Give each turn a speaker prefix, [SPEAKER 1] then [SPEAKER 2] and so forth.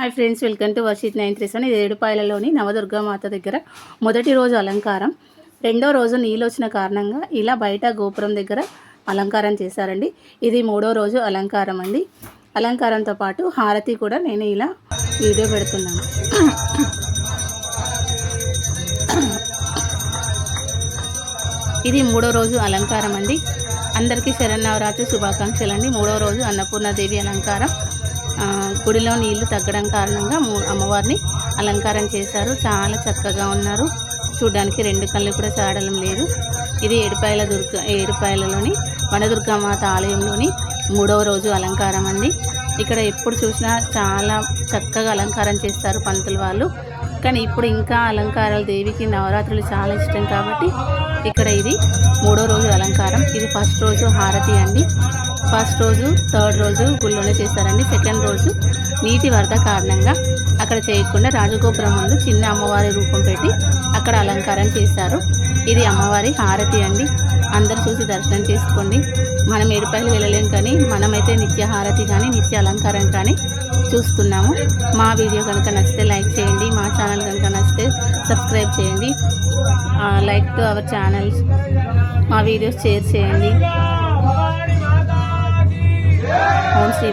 [SPEAKER 1] Hi friends welcome to Varshith nine three seven ఇది ఏడుపాయలలోని నవదుర్గామాత దగ్గర మొదటి రోజు అలంకారం. రెండో రోజు నీళ్ళు వచ్చిన కారణంగా ఇలా బయట గోపురం దగ్గర అలంకారం చేశారండి. ఇది మూడో రోజు అలంకారం అండి. అలంకారంతో పాటు హారతి కూడా నేను ఇలా వీడియో పెడుతున్నాను. ఇది మూడో రోజు అలంకారం అండి. అందరికీ శరన్నవరాత్రి శుభాకాంక్షలు అండి మూడో రోజు అన్నపూర్ణాదేవి అలంకారం. గుడిలో నీళ్ళు తగ్గడం కారణంగా అమ్మవారిని అలంకారం చేశారు. చాలా చక్కగా ఉన్నారు. చూడడానికి రెండు కళ్ళు కూడా చాడడం లేదు. ఇది ఏడుపాయల దుర్గ ఏడుపాయలలోని వనదుర్గామాత ఆలయంలోని మూడవ రోజు అలంకారం అండి. ఇక్కడ ఎప్పుడు చూసినా చాలా చక్కగా అలంకారం చేస్తారు పంతులు వాళ్ళు. కానీ ఇప్పుడు ఇంకా అలంకారాలు దేవికి నవరాత్రులు చాలా ఇష్టం కాబట్టి ఇక్కడ ఇది మూడో రోజు అలంకారం. ఇది ఫస్ట్ రోజు హారతి అండి. ఫస్ట్ రోజు థర్డ్ రోజు గుళ్ళోనే చేస్తారండి. సెకండ్ రోజు నీటి వరద కారణంగా అక్కడ చేయకుండా రాజగోపురం ముందు చిన్న అమ్మవారి రూపం పెట్టి అక్కడ అలంకారం చేస్తారు ఇది అమ్మవారి హారతి అండి. అందరు చూసి దర్శనం చేసుకోండి. మనం ఏడుపాయలు వెళ్ళలేం కానీ మనమైతే నిత్య హారతి కానీ నిత్య అలంకారం కానీ చూస్తున్నాము. మా వీడియో కనుక నచ్చితే లైక్ చేయండి. మా ఛానల్ కనుక నచ్చితే సబ్స్క్రైబ్ చేయండి. లైక్ టు అవర్ ఛానల్స్ మా వీడియోస్ షేర్ చేయండి. ఓం శ్రీ